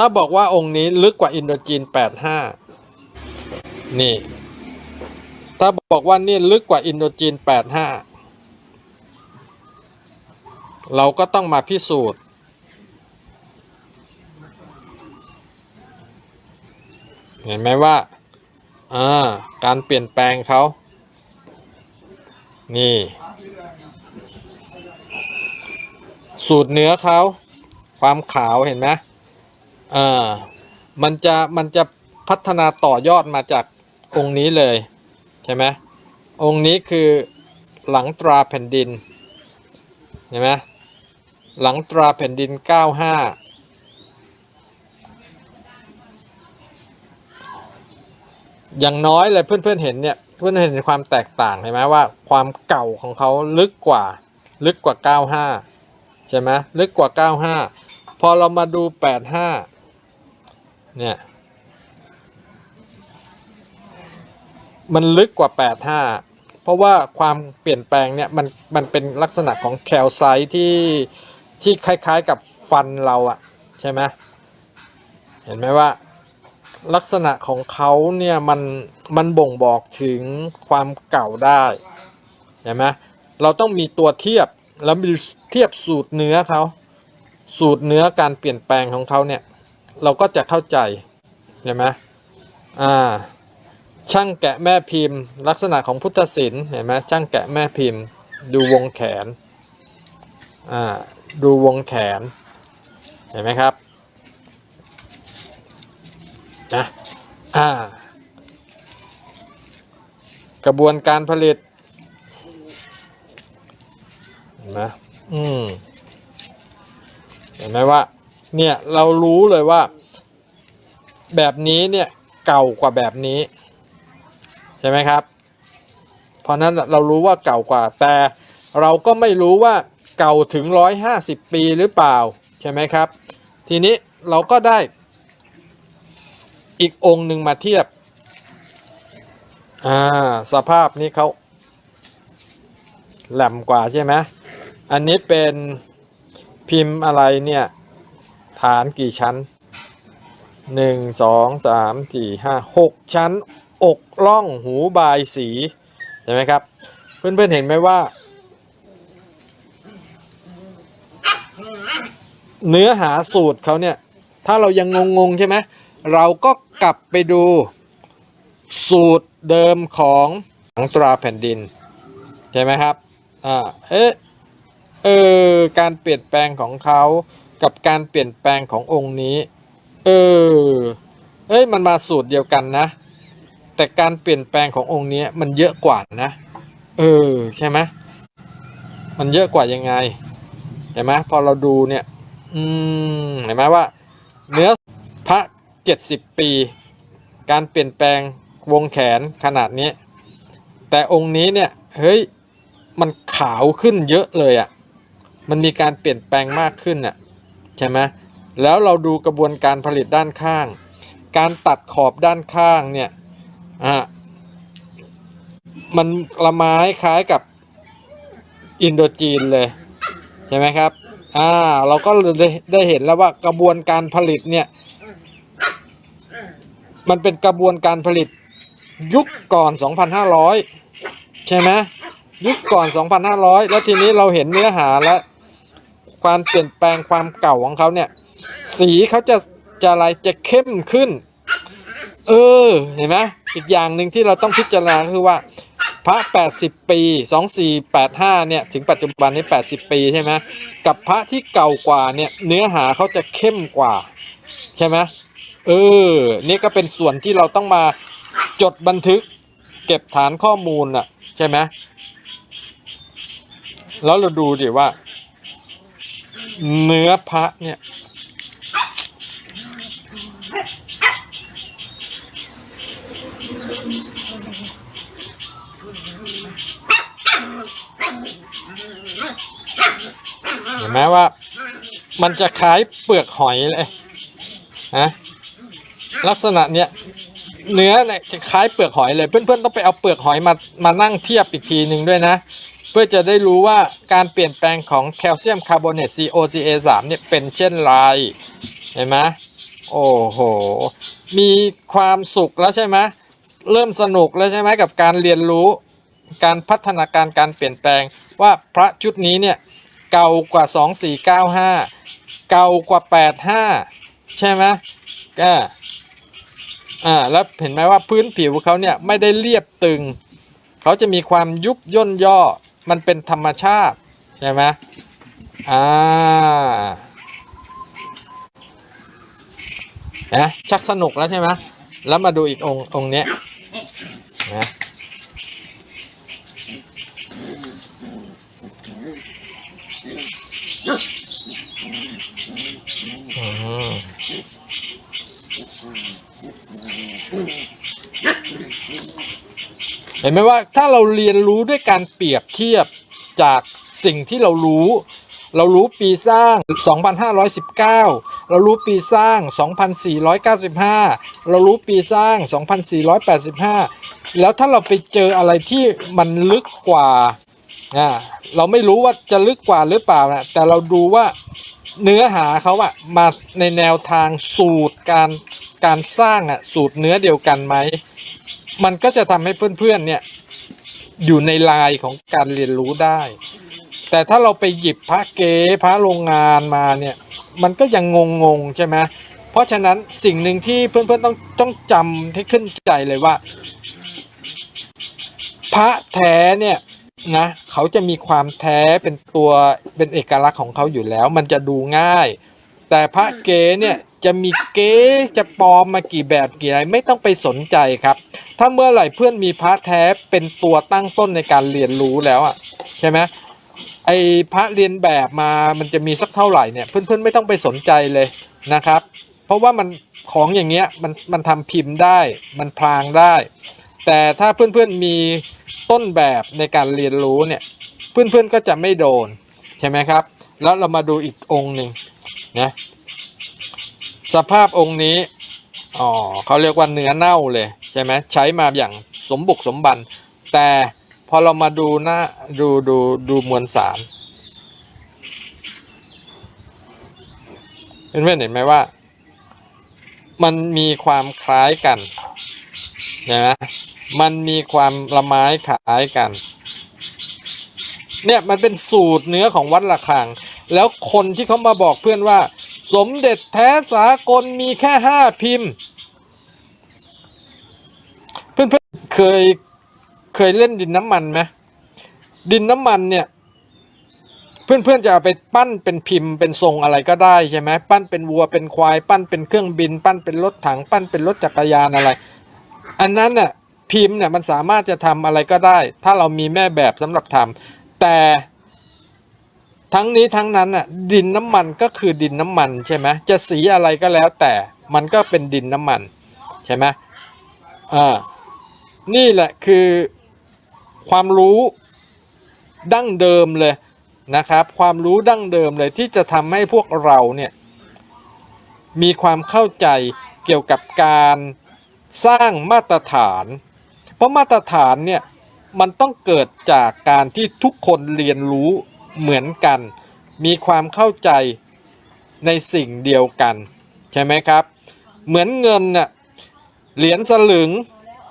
ถ้าบอกว่าองค์นี้ลึกกว่าอินโดจีนแปดห้านี่ ถ้าบอกว่านี่ลึกกว่าอินโดจีนแปดห้าเราก็ต้องมาพิสูจน์เห็นไหมว่าอ่าการเปลี่ยนแปลงเขา นี่ สูตรเนื้อเขา ความขาวเห็นไหม อ่ามันจะมันจะพัฒนาต่อยอดมาจากองค์นี้เลยใช่ไหมองค์นี้คือหลังตราแผ่นดินเห็นไหมหลังตราแผ่นดิน 95 อย่างน้อยเลยเพื่อนๆเห็นเนี่ยเพื่อนๆเห็นความแตกต่างเห็นไหมว่าความเก่าของเขาลึกกว่าลึกกว่า 95 ใช่ไหมลึกกว่า 95 พอเรามาดู 85 เนี่ย มันลึกกว่า 85 เพราะว่าความเปลี่ยนแปลงเนี่ยมันมันเป็นลักษณะของแคลไซต์ที่ที่คล้ายๆกับฟันเราอะใช่ไหมเห็นไหมว่าลักษณะของเขาเนี่ยมันมันบ่งบอกถึงความเก่าได้เห็นไหมเราต้องมีตัวเทียบแล้วมีเทียบสูตรเนื้อเขาสูตรเนื้อการเปลี่ยนแปลงของเขาเนี่ย เราก็จะเข้าใจเห็นไหมอ่าช่างแกะแม่พิมพ์ ลักษณะของพุทธศิลป์เห็นไหมช่างแกะแม่พิมพ์ ดูวงแขนอ่าดูวงแขนเห็นไหมครับนะอ่ากระบวนการผลิตเห็นไหมอืมเห็นไหมว่าเนี่ยเรารู้เลยว่า แบบนี้เนี่ยเก่ากว่าแบบนี้ใช่ไหมครับ เพราะนั้นเรารู้ว่าเก่ากว่าแต่เราก็ไม่รู้ว่าเก่าถึง 150 ปีหรือเปล่าใช่ไหมครับ ทีนี้เราก็ได้อีกองค์หนึ่งมาเทียบอ่าสภาพนี้เขาแหลมกว่าใช่ไหมอันนี้เป็นพิมพ์อะไรเนี่ยฐานกี่ชั้น หนึ่งสองสามสี่ห้าหกชั้น อกล่องหูบายสีเห็นไหมครับ เพื่อนๆเห็นไหมว่า เนื้อหาสูตรเขาเนี่ย ถ้าเรายังงงๆใช่ไหมเราก็กลับไปดูสูตรเดิมของของตราแผ่นดิน ใช่ไหมครับอ่าเอ๊ะเออการเปลี่ยนแปลงของเขากับการเปลี่ยนแปลงขององค์นี้ เออ เอ้ยมันมาสูตรเดียวกันนะ แต่การเปลี่ยนแปลงขององค์นี้มันเยอะกว่านะ เออใช่ไหมมันเยอะกว่ายังไงเห็นไหมพอเราดูเนี่ย อืมเห็นไหมว่า เนื้อพระ70ปี การเปลี่ยนแปลงวงแขนขนาดนี้ แต่องค์นี้เนี่ยเฮ้ยมันขาวขึ้นเยอะเลยอะ่ะ มันมีการเปลี่ยนแปลงมากขึ้นอะใช่ไหม แล้วเราดูกระบวนการผลิตด้านข้าง การตัดขอบด้านข้างเนี่ยอะมันละไม้คล้ายกับอินโดจีนเลยใช่ไหมครับอ่าเราก็เลยได้เห็นแล้วว่ากระบวนการผลิตเนี่ย มันเป็นกระบวนการผลิตยุคก่อน 2,500 ใช่ไหมยุคก่อน 2,500 แล้วทีนี้เราเห็นเนื้อหาและความเปลี่ยนแปลงความเก่าของเขาเนี่ย สีเขาจะจะอะไรจะเข้มขึ้น เออเห็นไหมอีกอย่างหนึ่งที่เราต้องพิจารณาคือว่า พระ 80 ปี 2485 เนี่ย ถึงปัจจุบันนี้ 80 ปีใช่ไหมกับพระที่เก่ากว่าเนี่ยเนื้อหาเขาจะเข้มกว่า ใช่ไหมเออ นี่ก็เป็นส่วนที่เราต้องมาจดบันทึก เก็บฐานข้อมูลน่ะใช่ไหมแล้วเราดูดิว่า เนื้อพระเนี่ย เห็นไหมว่ามันจะคล้ายเปลือกหอยเลยนะลักษณะเนี้ยเนื้อเนี่ยจะคล้ายเปลือกหอยเลยเพื่อนๆต้องไปเอาเปลือกหอยมามานั่งเทียบอีกทีหนึ่งด้วยนะ เพื่อจะได้รู้ว่าการเปลี่ยนแปลงของแคลเซียมคาร์บอเนต COCA3 เนี่ยเป็นเช่นไรเห็นไหมโอ้โห มีความสุขแล้วใช่ไหมเริ่มสนุกแล้วใช่ไหมกับการเรียนรู้ การพัฒนาการการเปลี่ยนแปลงว่าพระชุดนี้เนี่ยเก่ากว่า 2495 เก่ากว่า 85 ใช่ไหมก็อ่าแล้วเห็นไหมว่าพื้นผิวเขาเนี่ยไม่ได้เรียบตึง เขาจะมีความยุบย่นย่อมันเป็นธรรมชาติ ใช่ไหมอ่านะชักสนุกแล้วใช่ไหมแล้วมาดูอีกองค์องค์เนี้ยนะอืม เห็นไหมว่าถ้าเราเรียนรู้ด้วยการเปรียบเทียบจากสิ่งที่เรารู้ เรารู้ปีสร้าง 2519 เรารู้ปีสร้าง 2495 เรารู้ปีสร้าง 2485 แล้วถ้าเราไปเจออะไรที่มันลึกกว่า อ่าเราไม่รู้ว่าจะลึกกว่าหรือเปล่านะแต่เราดูว่าเนื้อหาเขาอะมาในแนวทางสูตรการการสร้างอะสูตรเนื้อเดียวกันไหมมันก็จะทำให้เพื่อนๆเนี่ยอยู่ในลายของการเรียนรู้ได้ แต่ถ้าเราไปหยิบพระเก๋พระโรงงานมาเนี่ย มันก็ยังงงๆใช่ไหมเพราะฉะนั้นสิ่งหนึ่งที่เพื่อนๆต้องต้องจำให้ขึ้นใจเลยว่า พระแท้เนี่ย นะเขาจะมีความแท้เป็นตัวเป็นเอกลักษณ์ของเขาอยู่แล้ว มันจะดูง่าย แต่พระเก๋เนี่ยจะมีเก๋จะปลอมมากี่แบบกี่อะไรไม่ต้องไปสนใจครับ ถ้าเมื่อไหร่เพื่อนมีพระแท้เป็นตัวตั้งต้นในการเรียนรู้แล้วอะใช่ไหมไอ้พระเรียนแบบมามันจะมีสักเท่าไหร่เนี่ยเพื่อนๆไม่ต้องไปสนใจเลยนะครับ เพราะว่ามันของอย่างเงี้ยมันมันทำพิมพ์ได้มันพรางได้ แต่ถ้าเพื่อนๆมี ต้นแบบในการเรียนรู้เนี่ยเพื่อนๆก็จะไม่โดนใช่ไหมครับ แล้วเรามาดูอีกองค์หนึ่งนะสภาพองค์นี้อ๋อเขาเรียกว่าเนื้อเน่าเลยใช่ไหมใช้มาอย่างสมบุกสมบัน แต่พอเรามาดูหน้าดูดูดูมวลสารเพื่อนๆเห็นไหมว่า มันมีความคล้ายกันนะ มันมีความละไม้คล้ายกัน เนี่ยมันเป็นสูตรเนื้อของวัดระฆัง แล้วคนที่เขามาบอกเพื่อนว่า สมเด็จแท้สากลมีแค่ห้าพิมพ์ เพื่อนๆเคยเคยเล่นดินน้ำมันไหมดินน้ำมันเนี่ยเพื่อนๆจะเอาไปปั้นเป็นพิมพ์เป็นทรงอะไรก็ได้ใช่ไหมปั้นเป็นวัวเป็นควาย ปั้นเป็นเครื่องบิน ปั้นเป็นรถถัง ปั้นเป็นรถจักรยานอะไร อันนั้นน่ะ พิมพ์เนี่ยมันสามารถจะทำอะไรก็ได้ ถ้าเรามีแม่แบบสำหรับทำแต่ทั้งนี้ทั้งนั้นน่ะดินน้ำมันก็คือดินน้ำมันใช่ไหมจะสีอะไรก็แล้วแต่มันก็เป็นดินน้ำมันใช่ไหมอ่านี่แหละคือความรู้ดั้งเดิมเลยนะครับ ความรู้ดั้งเดิมเลยที่จะทำให้พวกเราเนี่ยมีความเข้าใจเกี่ยวกับการสร้างมาตรฐาน เพราะมาตรฐานเนี่ยมันต้องเกิดจากการที่ทุกคนเรียนรู้เหมือนกัน มีความเข้าใจในสิ่งเดียวกัน ใช่ไหมครับ เหมือนเงินน่ะเหรียญสลึง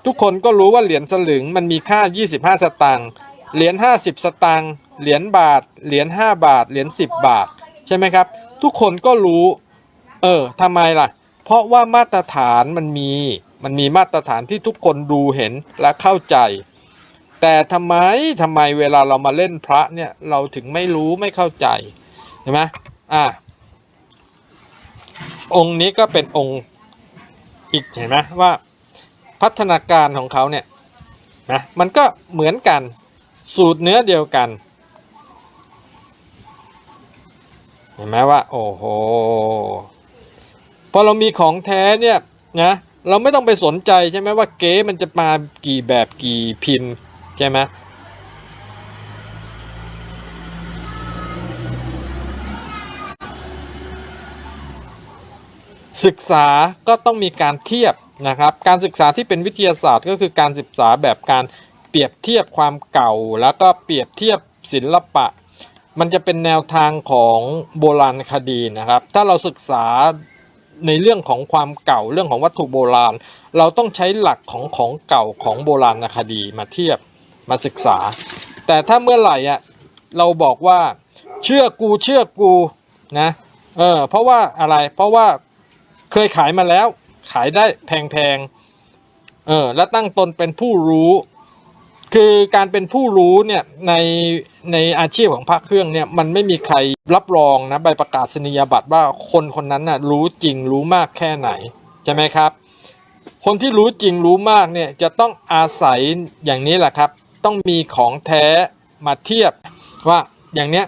ทุกคนก็รู้ว่าเหรียญสลึงมันมีค่า 25 สตางค์เหรียญ50 สตางค์เหรียญบาท เหรียญ5บาท เหรียญ10 บาท ใช่ไหมครับ ทุกคนก็รู้ เออทำไมล่ะ เพราะว่ามาตรฐานมันมี มันมีมาตรฐานที่ทุกคนดูเห็นและเข้าใจ แต่ทำไมทำไมเวลาเรามาเล่นพระเนี่ยเราถึงไม่รู้ไม่เข้าใจเห็นไหมอะองค์นี้ก็เป็นองค์อีกเห็นไหมว่าพัฒนาการของเขาเนี่ยนะมันก็เหมือนกันสูตรเนื้อเดียวกัน เห็นไหมว่า โอ้โหพอเรามีของแท้เนี่ยนะ เราไม่ต้องไปสนใจใช่ไหมว่าเก๊มันจะมากี่แบบกี่พิมพ์ใช่ไหมศึกษาก็ต้องมีการเทียบนะครับ การศึกษาที่เป็นวิทยาศาสตร์ ก็คือการศึกษาแบบการเปรียบเทียบความเก่า แล้วก็เปรียบเทียบศิลปะ มันจะเป็นแนวทางของโบราณคดีนะครับ ถ้าเราศึกษา ในเรื่องของความเก่าเรื่องของวัตถุโบราณ เราต้องใช้หลักของของเก่าของโบราณคดีมาเทียบมาศึกษา แต่ถ้าเมื่อไหร่อะเราบอกว่าเชื่อกูเชื่อกูนะเออเพราะว่าอะไรเพราะว่าเคยขายมาแล้วขายได้แพงๆเออและตั้งตนเป็นผู้รู้ คือการเป็นผู้รู้เนี่ยในในอาชีพของพระเครื่องเนี่ยมันไม่มีใครรับรองนะใบประกาศนียบัตรว่าคนคนนั้นน่ะรู้จริงรู้มากแค่ไหนใช่ไหมครับ คนที่รู้จริงรู้มากเนี่ยจะต้องอาศัยอย่างนี้แหละครับ ต้องมีของแท้มาเทียบว่าอย่างเนี้ย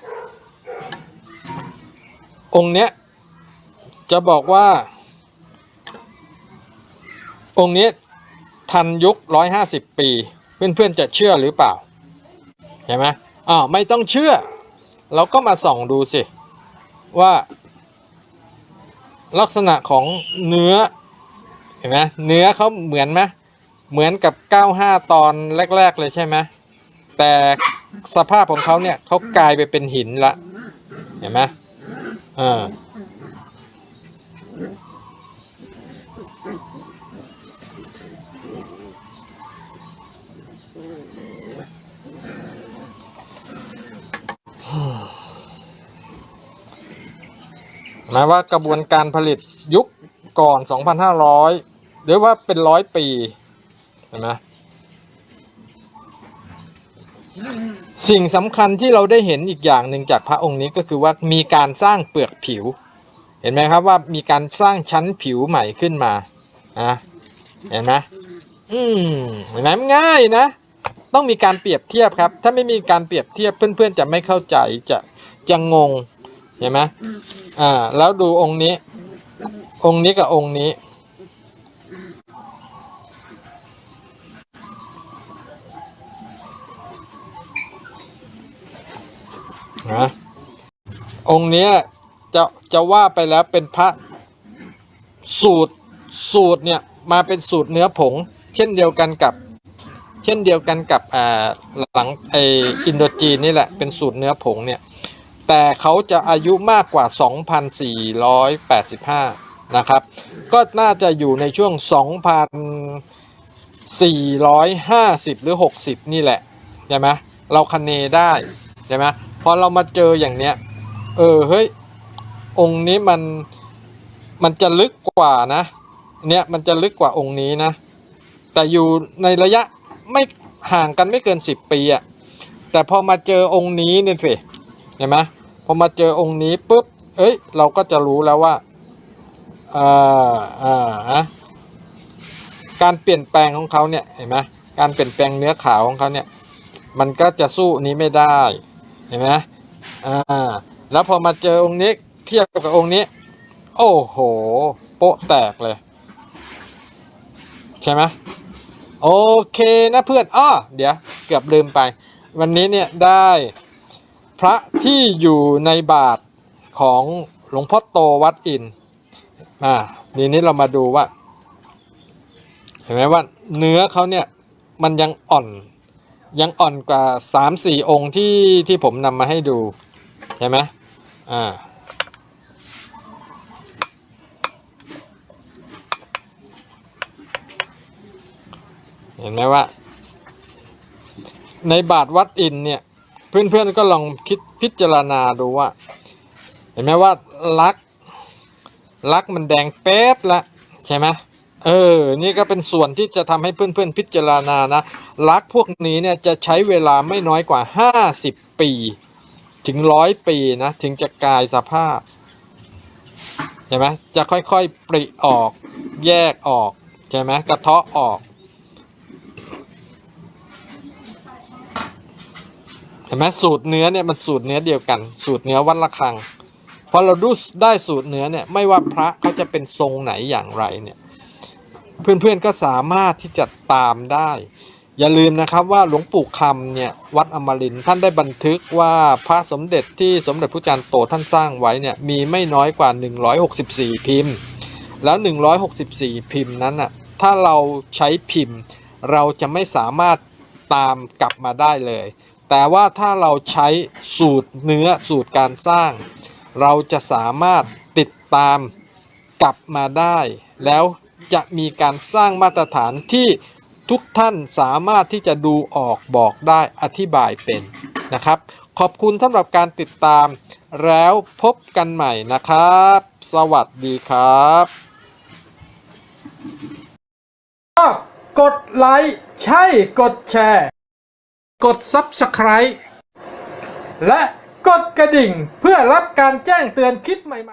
องค์เนี้ยจะบอกว่า องค์นี้ทันยุคร้อยห้าสิบปี เพื่อนๆจะเชื่อหรือเปล่าเห็นไหมอ้าวไม่ต้องเชื่อ เราก็มาส่องดูสิ ว่า ลักษณะของเนื้อเห็นไหมเนื้อเขาเหมือนไหมเหมือนกับ 95 ตอนแรก ๆ เลยใช่ไหมแต่สภาพของเขาเนี่ยเขากลายไปเป็นหินละ เห็นไหมเออ หมายว่ากระบวนการผลิตยุคก่อน 2,500 หรือว่าเป็นร้อยปี เห็นไหมสิ่งสำคัญที่เราได้เห็นอีกอย่างหนึ่งจากพระองค์นี้ก็คือว่ามีการสร้างเปลือกผิว เห็นไหมครับว่ามีการสร้างชั้นผิวใหม่ขึ้นมาอะเห็นไหมอืมเห็นไหมมันง่ายนะ ต้องมีการเปรียบเทียบครับ ถ้าไม่มีการเปรียบเทียบเพื่อนๆจะไม่เข้าใจจะจะงง เห็นไหมอ่า แล้วดูองค์นี้ องค์นี้กับองค์นี้ นะ องค์นี้จะจะว่าไปแล้วเป็นพระสูตรสูตรเนี่ยมาเป็นสูตรเนื้อผง เช่นเดียวกันกับ เช่นเดียวกันกับอ่าหลังไออินโดจีนนี่แหละเป็นสูตรเนื้อผงเนี่ย แต่เขาจะอายุมากกว่า 2,485 นะครับ ก็น่าจะอยู่ในช่วง 2,450 หรือ 60 นี่แหละ ใช่ไหมเราคเนได้ ใช่ไหมพอเรามาเจออย่างเนี้ย เออ เฮ้ย องค์นี้มัน มันจะลึกกว่านะ เนี่ย มันจะลึกกว่าองค์นี้นะ แต่อยู่ในระยะไม่ห่างกันไม่เกิน 10 ปีอะแต่พอมาเจอองค์นี้เนี่ยสิเห็นไหม อมาเจอองค์นี้ปุ๊บ เอ้ย เราก็จะรู้แล้วว่าอ่าอ่าการเปลี่ยนแปลงของเขาเนี่ย เห็นไหมการเปลี่ยนแปลงเนื้อขาวของเขาเนี่ย มันก็จะสู้นี้ไม่ได้ เห็นไหมอ่า แล้วพอมาเจอองค์นี้เทียบกับองค์นี้ โอ้โห โป๊ะแตกเลย ใช่ไหมโอเคนะเพื่อนอ้อเดี๋ยว เกือบลืมไป วันนี้เนี่ยได้ พระที่อยู่ในบาทของหลวงพ่อโตวัดอินอ่าทีนี้เรามาดูว่า เห็นไหมว่าเนื้อเขาเนี่ยมันยังอ่อนยังอ่อนกว่าสามสี่องค์ที่ที่ผมนำมาให้ดูใช่ไหมอ่าเห็นไหมว่า ในบาทวัดอินเนี่ย เพื่อนๆก็ลองคิดพิจารณาดูว่า เห็นไหมว่าลักลักมันแดงเป๊ดละใช่ไหมเออ นี่ก็เป็นส่วนที่จะทำให้เพื่อนๆพิจารณานะลักพวกนี้เนี่ยจะใช้เวลาไม่น้อยกว่า 50 ปี ถึงร้อยปีนะถึงจะกลายสภาพใช่ไหมจะค่อยๆปริออกแยกออกใช่ไหมกระเทาะออก เห็นไหมสูตรเนื้อเนี่ยมันสูตรเนื้อเดียวกัน สูตรเนื้อวัดละครังพอเราดูได้สูตรเนื้อเนี่ยไม่ว่าพระเขาจะเป็นทรงไหนอย่างไรเนี่ยเพื่อนๆก็สามารถที่จะตามได้ อย่าลืมนะครับว่าหลวงปู่คำเนี่ยวัดอมรินท่านได้บันทึกว่าพระสมเด็จที่สมเด็จพระจารย์โตท่านสร้างไว้เนี่ยมีไม่น้อยกว่า 164 พิมพ์ แล้ว 164 พิมพ์นั้นอะถ้าเราใช้พิมพ์เราจะไม่สามารถตามกลับมาได้เลย แต่ว่าถ้าเราใช้สูตรเนื้อสูตรการสร้าง เราจะสามารถติดตามกลับมาได้ แล้วจะมีการสร้างมาตรฐานที่ทุกท่านสามารถที่จะดูออกบอกได้อธิบายเป็นนะครับ ขอบคุณสำหรับการติดตาม แล้วพบกันใหม่นะครับ สวัสดีครับกดไลค์ใช่กดแชร์ กด Subscribe และกดกระดิ่งเพื่อรับการแจ้งเตือนคลิปใหม่ๆ